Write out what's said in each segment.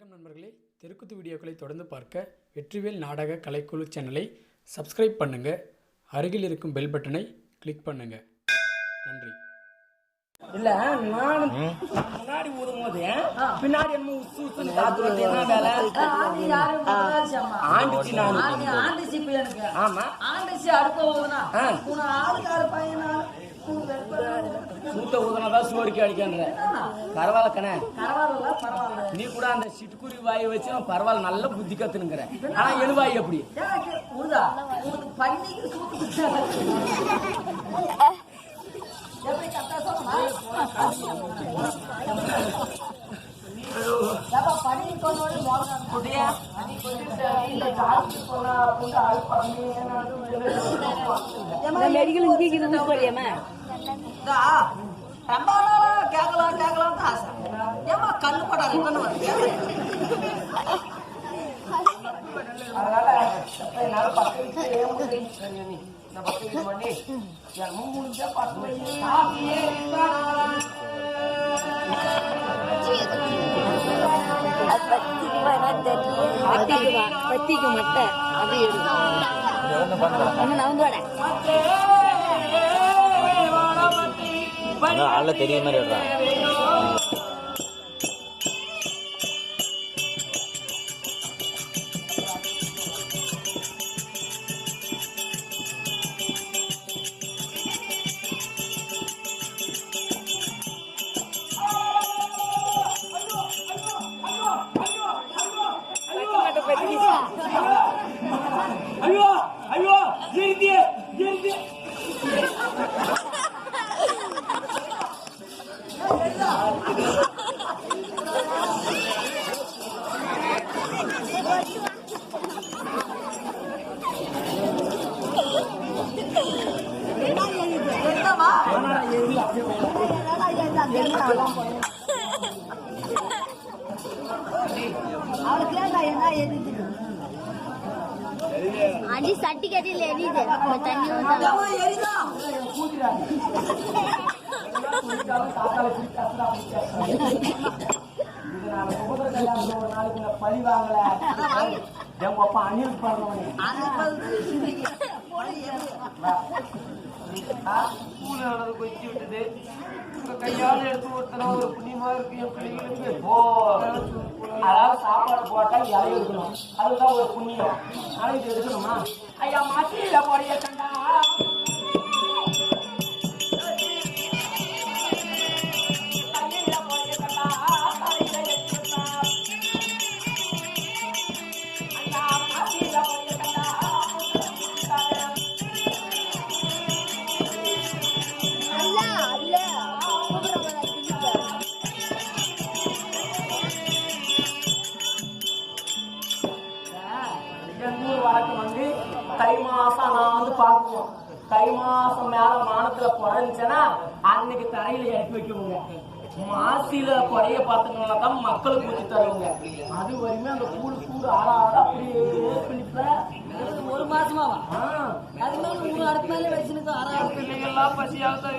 வணக்கம் நண்பர்களே தெருக்குத்து வீடியோக்களை தொடர்ந்து பார்க்க வெற்றிவேல் நாடக கலைக்குழு சேனலை சப்ஸ்கிரைப் பண்ணுங்க அருகில் இருக்கும் பெல் பட்டனை கிளிக் பண்ணுங்க நன்றி இல்ல நான் முன்னாடி ஊதும் போது பின்னாடி என்ன உசு உசுன்னு காத்து வருது என்ன வேலை. ஆண்டுச்சு நான் ஆண்டி ஆண்டிச்சு இப்ப எனக்கு. ஆமா ஆண்டிச்சு அடுத்த ஊதுனா, ஆ. உன ஆளுக்கார பையனா, உன் வெறுப்பா. சூத்த ஊதுனதான் சோறுக்கு அடிக்கன்ற பரவாயில்ல கண்ணே. பரவாயில்ல, பரவாயில்ல. நீ கூட அந்த சிட்டுக்குருவி வாயை வச்சு நான் பரவாயில்ல நல்ல புத்தி கத்துனுங்கிற. ஆனா எழுவாய் எப்படி? மெடிக்கல் இங்கே இருந்து போறியம்மா? ரொம்ப நாளா கேட்கலாம் கேட்கலாம்னு ஆசை. வருது. அதனால என்னால பத்து நிமிஷம் இந்த பத்து நிமிஷம் பண்ணி பத்து நிமிஷம் காப்பியே அது பத்திக்கு என்னன்னு தெரியல பத்திக்கு வா பத்திக்கு மட்டை. அது எடுக்கும் ஒன்று நவந்து வாடா ஆள்ல தெரிய மாதிரி விடுறான். இதனால சுபதிர கல்யாணம் ஒரு நாளைக்கு நான் பழி வாங்கல அப்பா அணில் பண்ணவனே அது நடந்து கொச்சி விட்டது கையால எடுத்து ஒருத்தனா ஒரு புண்ணியமா இருக்கு என் பிள்ளைங்களுக்கு ஓ அதாவது சாப்பாடு போட்டா இலை எடுக்கணும். அதுதான் ஒரு புண்ணியம். ஆனா இது எடுக்கணுமா? ஐயா மாட்டியில போடைய கண்டா. தை மாசம் மேல வானத்துல குறைஞ்சுன்னா அன்னைக்கு தரையில இறக்கி வைக்குவோங்க மாசில குறைய பார்த்தோம்னா தான் மக்களுக்கு ஊற்றி தருவாங்க அது வரையுமே அந்த கூடு கூடு ஆள ஆள அப்படியே பிடிப்ப ஒரு மாசமாவா? ஆ, அது மேல மூணு அடுப்பு மேல வச்சுனுக்கு அரை பிள்ளைங்கெல்லாம் பசியாக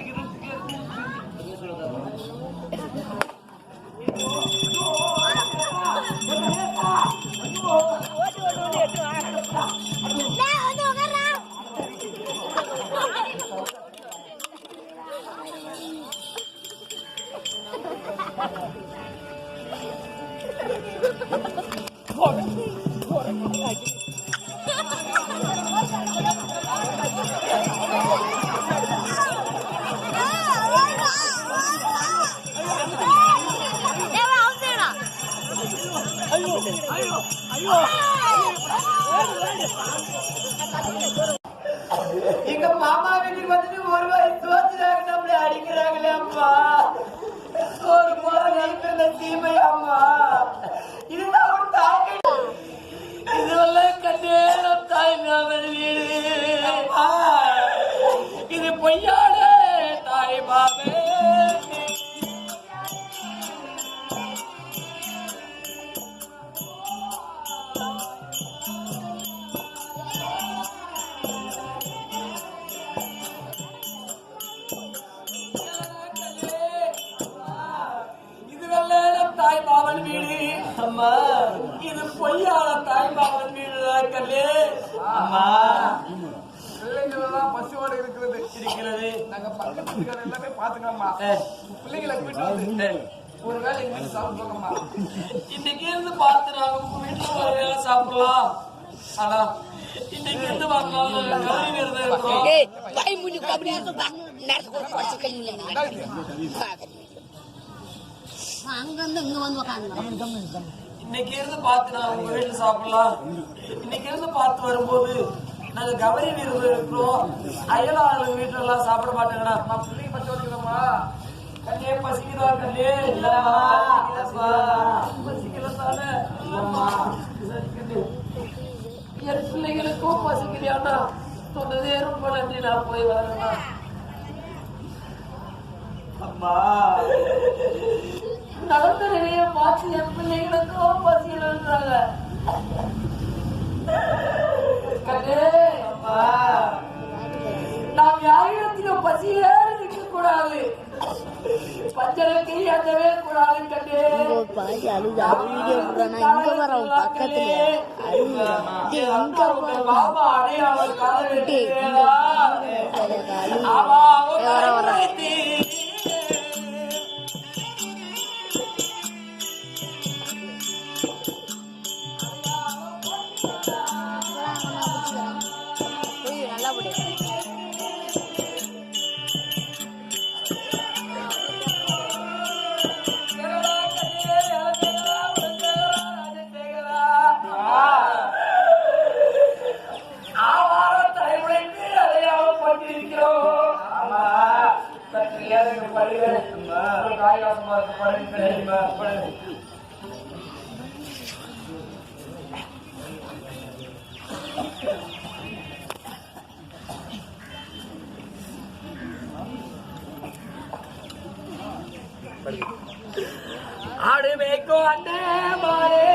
தவிக்கிறது எங்க அம்மா இது பொய்யான தாய்மாவன் வீடு கல்லு அம்மா பிள்ளைங்கள் எல்லாம் பசியோட இருக்கிறது. இருக்கிறது. நாங்க பக்கத்து வீட்டுக்காரர் எல்லாமே பாத்துக்கோமா அஹ், பிள்ளைங்களை கூட்டு வந்து ஒருவேளை எங்க வீட்டு சாப்பிடுவோம்மா இன்னைக்கு இருந்து பார்த்து நாங்க உங்க வீட்டுல ஒரு வேளை சாப்பிடலாம். ஆனா இன்னைக்கு இருந்து வாங்கினாலும் கௌரி விரதம் இருக்கிறோம் ஏய் வாய் மூடி கபடி நேரத்துக்கு ஒரு குறைச்சி கை அங்க இருந்து இங்க வந்து உட்காந்து இன்னைக்கு இருந்து பார்த்து நான் உங்க வீட்டுல சாப்பிடலாம். இன்னைக்கு இருந்து பார்த்து வரும்போது நாங்க கவரி விரதம் இருக்கிறோம். அயலாளர் வீட்டுல எல்லாம் சாப்பிட மாட்டேங்கடா. நான் பிள்ளைங்க பச்சை வச்சுக்கிறோமா கண்ணே பசிக்குதா கண்ணே? இல்லம்மா. என் பிள்ளைகளுக்கும் பசிக்கலையாண்ணா சொன்னதே ரொம்ப நன்றி. நான் போய் வரேன்னா அம்மா. நிலைய மாற்றி என் பிள்ளைகளுக்கும் அம்மா. நாம் யாரிடத்திலும் பசியே இருக்க கூடாது அவன் பக்கத்துல. பாபா அடையாளம் ஆடு மேய்க்கும் அண்ணே மாறே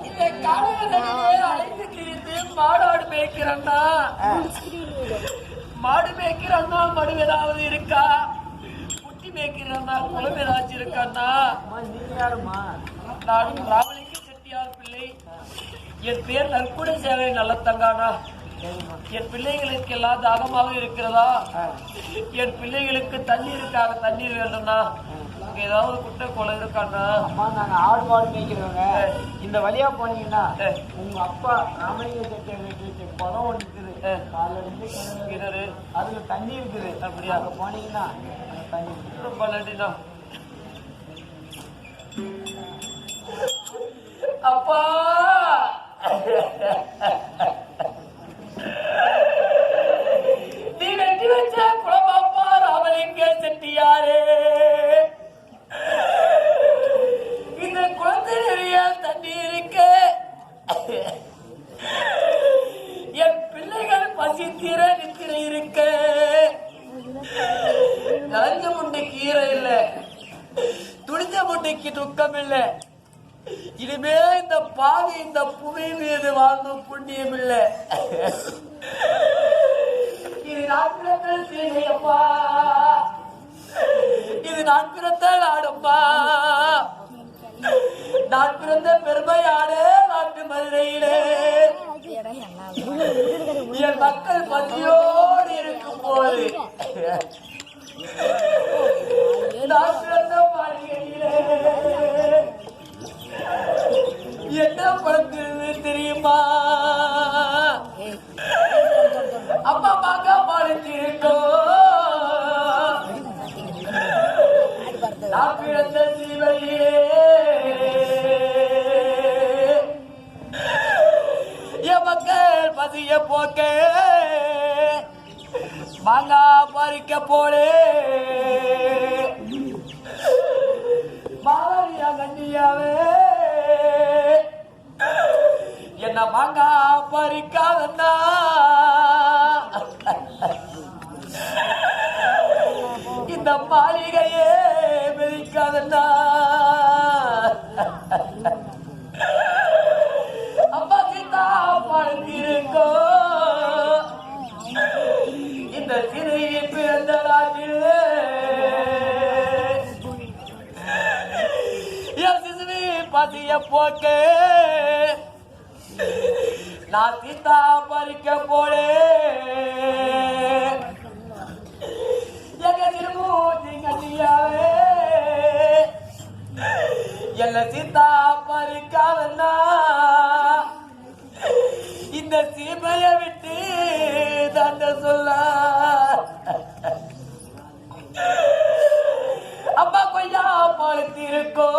இந்த காலகட்டத்திலே அழைத்து கிழித்து மாடாடு மேய்க்கிறன்னா மாடு மேய்க்கிறன்னா மடு ஏதாவது இருக்கா? குளம் ஏதாச்சும் இருக்கான்னா நான் ராமலிங்க செட்டியார் பிள்ளை. என் பேர் நற்குடை சேவை நல்ல தங்கானா என் பிள்ளைகளுக்கு எல்லாம் தாகமாக இருக்கிறதா? என் பிள்ளைகளுக்கு தண்ணீருக்காக தண்ணீர் வேண்டும்னா அங்க ஏதாவது குட்டை குளம் இருக்காண்ணா அம்மா நாங்க ஆடு மாடு மேய்க்கிறவங்க. இந்த வழியா போனீங்கன்னா உங்க அப்பா ராமலிங்க செட்டிய வீட்டுக்கு குளம் ஒன்று இருக்குது காலைல இருந்து கிணறு அதுல தண்ணி இருக்குது. அப்படியா? போனீங்கன்னா. ரொம்ப நன்றிண்ணா அப்பா! நீ வெட்டி வச்ச குளமாப்பா ராமலிங்க செட்டியாரே. இந்த குளத்து நிறைய தண்ணி இருக்கு. என் பிள்ளைகள் பசி தீர நிற்கிற இருக்கு. நலஞ்ச முண்டை கீரை இல்ல. துணிஞ்ச முண்டைக்கு துக்கம் இல்ல. இனிமே இந்த பாவி இந்த புவி மீது வாங்கும் புண்ணியம் இல்ல. இது நான் பிறந்த இது நான் பிறந்த நாடப்பா. நான் பிறந்த பெருமையாடு நாட்டு மதுரையிலே. என் மக்கள் பசியோடு இருக்கும் போது என்ன படுத்துறது தெரியுமா? அப்பா அம்மாக்கா படுத்திருக்கோம். நான் பிறந்த சிவையே என் மக்கள் பசிய போக்க மாங்கா பறிக்க போடு மாவரியா கண்ணியாவே. என்ன மாங்கா பறிக்காதண்ணா. இந்த மாளிகையே மிதிக்காதண்ணா. பசிய போக்கு நான் சீதா பறிக்க போலே எங்க திருமூர்த்தி கட்டியாவே என்ன சீதா பறிக்காவன்னா இந்த சீமைய விட்டு தந்த சொல்ல. அப்பா கொய்யா பழுத்திருக்கோ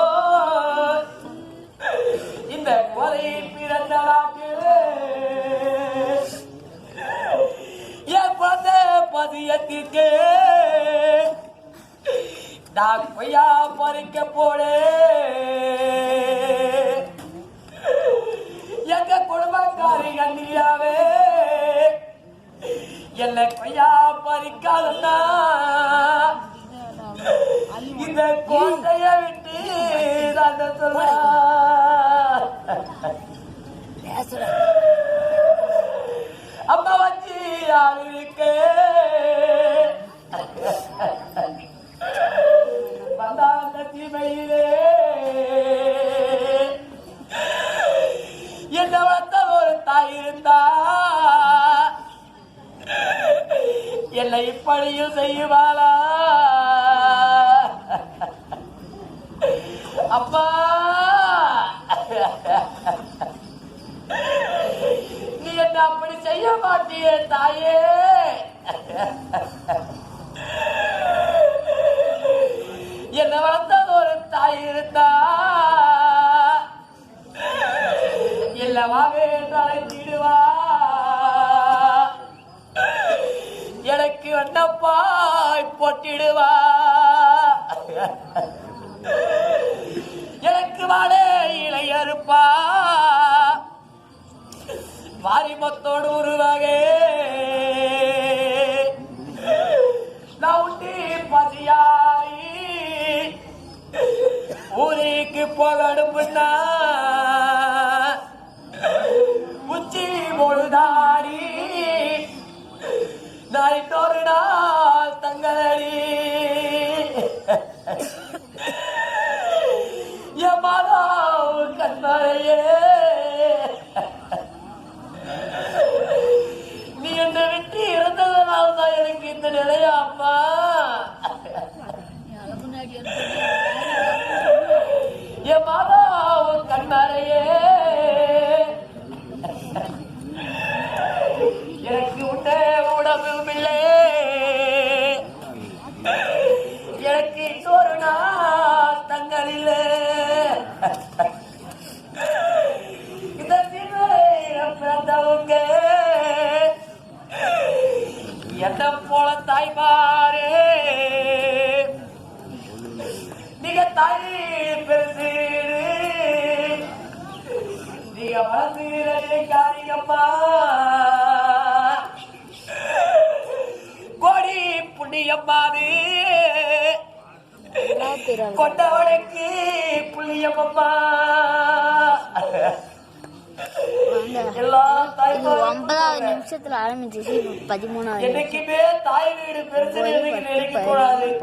இந்த கொலை பிறந்த என் குழந்தை பதியத்திற்கு நான் கொய்யா பறிக்க போலே எங்க குடும்பக்காரி கண்ணியாவே என்னை கொய்யா பறிக்காதன்னா இந்த கோட்டைய விட்டு நான் சொல்ல அம்மா வச்சு யாரு இருக்கு வந்தாந்த தீமையிலே என்ன வளர்த்த ஒரு தாய் இருந்தா என்னை இப்படியும் செய்வாளா அப்பா நீ என்ன அப்படி செய்ய மாட்டியே தாயே. என்ன வளர்த்தது ஒரு தாய் இருந்தா. இல்லவாவே என்று அழைத்திடுவா. எனக்கு வண்ணப்பாய் போட்டிடுவா. எனக்கு வாழே இளையறுப்பா வாரிமத்தோடு உருவாக. நவுண்டி உண்டி பசியாரி ஊருக்கு போகணும்னா உச்சி பொழுதாரி நான் இன்னொரு தாய் பெருசு நீங்க வளர்ந்து காரிங்கம்மா கோடி புண்ணியம்மாது கொண்டவனுக்கு இது ஒன்பதாவது நிமிஷத்துல ஆரம்பிச்சிச்சு பதிமூணாவது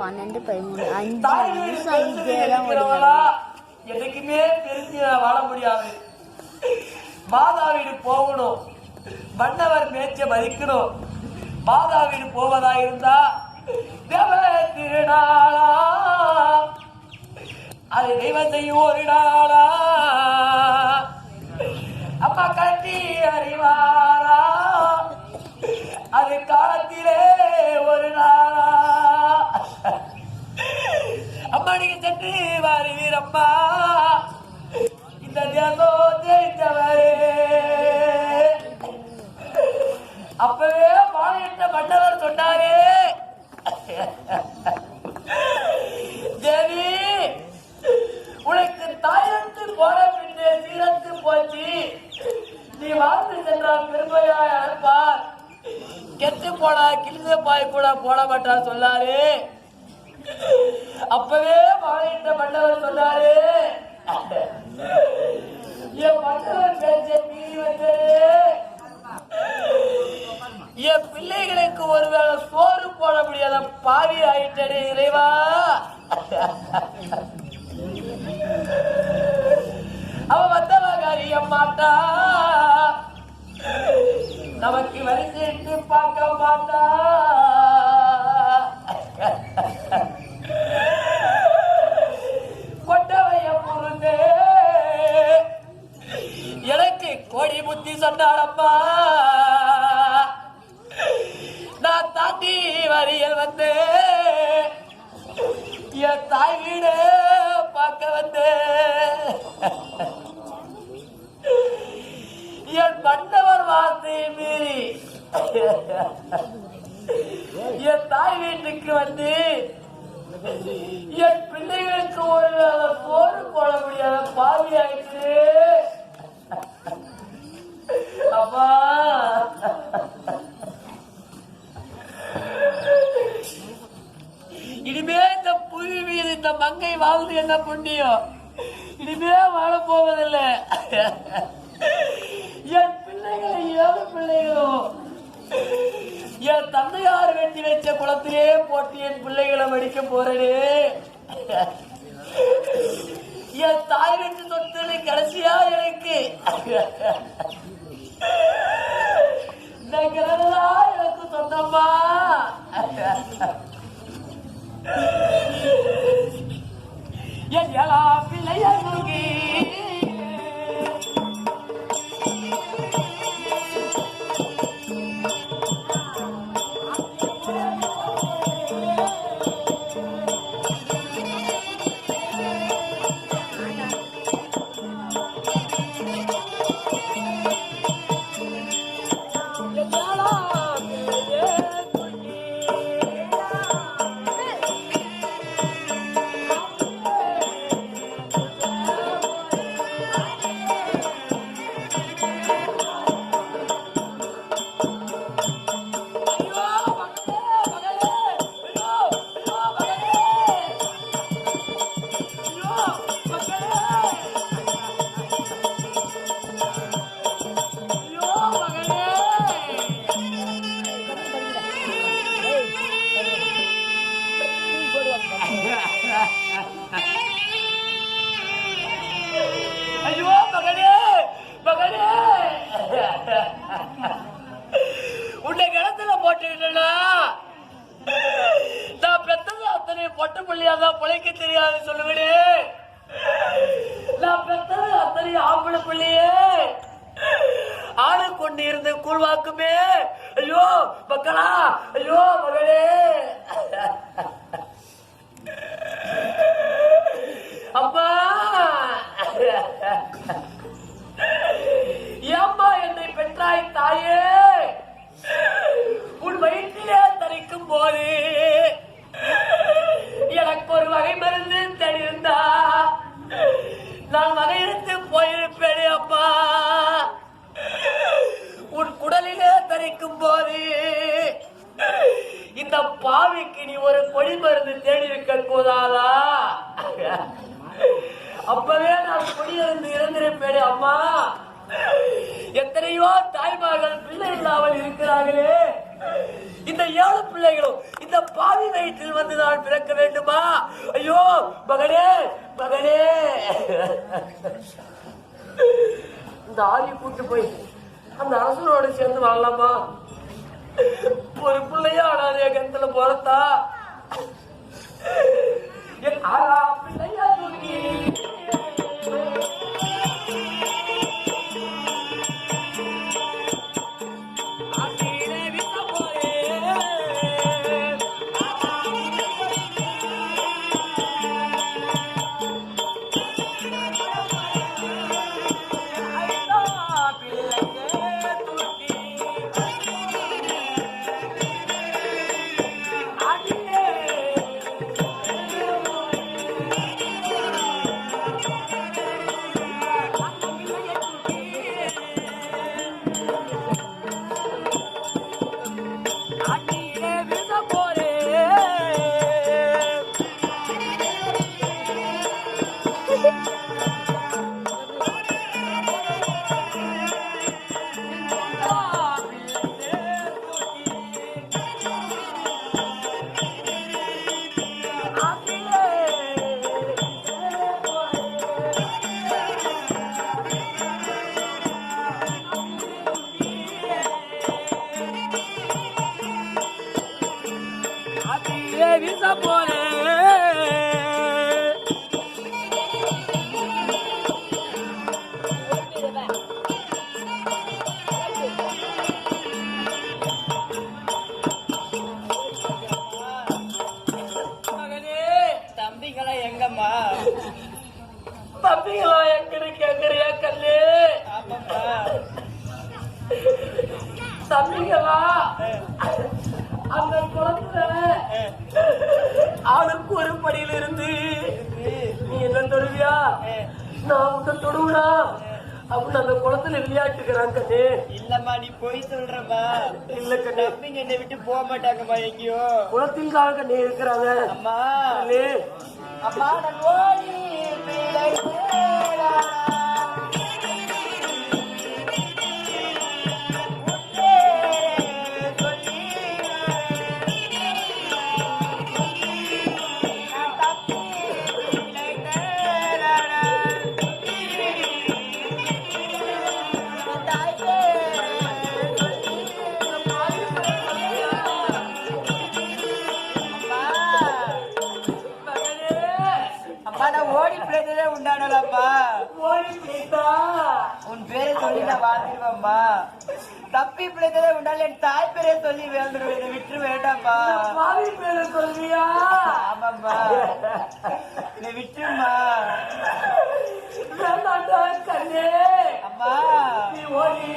பன்னெண்டு பதிமூணு அஞ்சு நிமிஷம் இதே தான் என்னைக்குமே தெரிஞ்சு வாழ முடியாது. மாதா வீடு போகணும். மன்னவர் மேய்ச்ச மதிக்கணும். மாதா வீடு போவதா இருந்தா தேவ திருநாளா? அது செய்யும் ஒரு நாளா? அம்மா கட்டி அறிவாரா? அது காலத்திலே ஒரு நாளா? அம்மா நீங்க சென்று வருவீரம்மா இந்த தேசம் ஜெயித்தவரே. அப்பவே மாநில மன்னவர் சொன்னாரே. தேவி உனக்கு தாயத்து போற பின்னே சீரத்து போச்சு. நீ வாழ்ந்து சென்றால் பெருமையாய் அழைப்பார் கெட்டு போனா கிழிந்த பாய் கூட போட மாட்டா சொல்லாரு. அப்பவே மாலையிட்ட மண்டவர் சொன்னாரு. வார்த்தையை மீறி. என் தாய் வீட்டுக்கு வந்து என் பிள்ளைகளுக்கு ஒரு வேளை போட முடியாத பாவி ஆயிடுச்சு. அப்பா. இனிமே இந்த புவி மீது இந்த மங்கை வாழ்ந்து என்ன புண்ணியம்? இனிமே வாழ போவதில்லை. என் பிள்ளைகளை ஏழு பிள்ளைகளோ என் தந்தையார் வெட்டி வச்ச குளத்திலே போட்டு என் பிள்ளைகளை மடிக்க போறேனே. என் தாய் வெட்டி சொத்துல கடைசியா எனக்கு. இந்த எனக்கு சொந்தமா என் பிள்ளையா நோக்கி இந்த ஆவி கூட்டு போய் அந்த அரசனோட சேர்ந்து வாழலாமா? ஒரு பிள்ளையா அனாதைய கிணத்துல போறதா என் ஆளா என்னை விட்டு போக மாட்டாங்கம்மா எங்கேயோ. குளத்தில் தான் கண்ணு இருக்கிறாங்க. அம்மா. அம்மா நான் உண்டால் என் தாய் பேரே சொல்லி வேண்டுருவேன் என்னை விட்டு வேண்டாம்மா. பாவி பேரு சொல்வியா ஆமாம்மா. விட்டுருமா வேண்டாண்டா கண்ணே. அம்மா. நீ ஓடி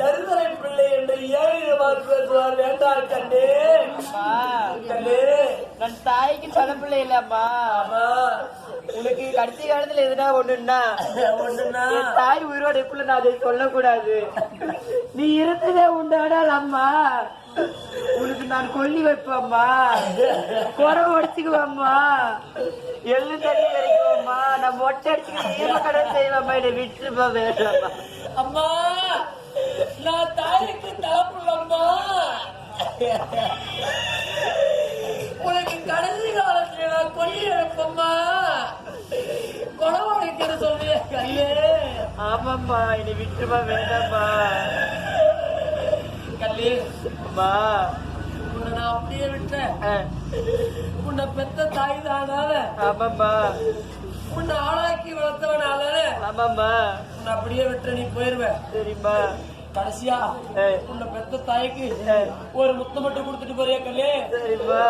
தருதலை பிள்ளை என்று ஏழு வாக்கு பேசுவார். வேண்டாம் கண்ணே. கண்ணே. நான் தாய்க்கு சொல்ல பிள்ளை இல்லம்மா உனக்கு கடைசி காலத்துல எதுனா ஒண்ணுன்னா? ஒண்ணுன்னா? தாய் உயிரோட இருக்குள்ள நான் அதை சொல்லக்கூடாது. நீ இருந்ததே உண்டானால் அம்மா உனக்கு நான் கொல்லி வைப்பேம்மா. குறை உடச்சுக்குவேம்மா எள்ளு தண்ணி வரைக்கும்மா நான் மொட்டை அடிச்சுக்கிட்டு ஈம கடை செய்வேம்மா என்னை விட்டுருப்பா வேண்டாம்மா. அம்மா. நான் தாய்க்கு தலப்புள்ளம்மா உனக்கு கடைசி காலத்துல நான் கொல்லி எடுப்பம்மா குணவழைக்கிற சொல்லிய கல்லு ஆமாம்மா என்னை விட்டுருப்பா வேண்டாம்மா. கல்லு அம்மா. உன்னை நான் அப்படியே விட்டேன். உன்னை பெத்த தாய் தானால ஆமாம்மா. உன்னை ஆளாக்கி வளர்த்தவனால. ஆமாம்மா. உன்னை அப்படியே விட்டு நீ போயிருவ. சரிம்மா. கடைசியா உன்னை பெத்த தாய்க்கு ஒரு முத்தம் மட்டும் கொடுத்துட்டு போறியா கல்லு சரிம்மா.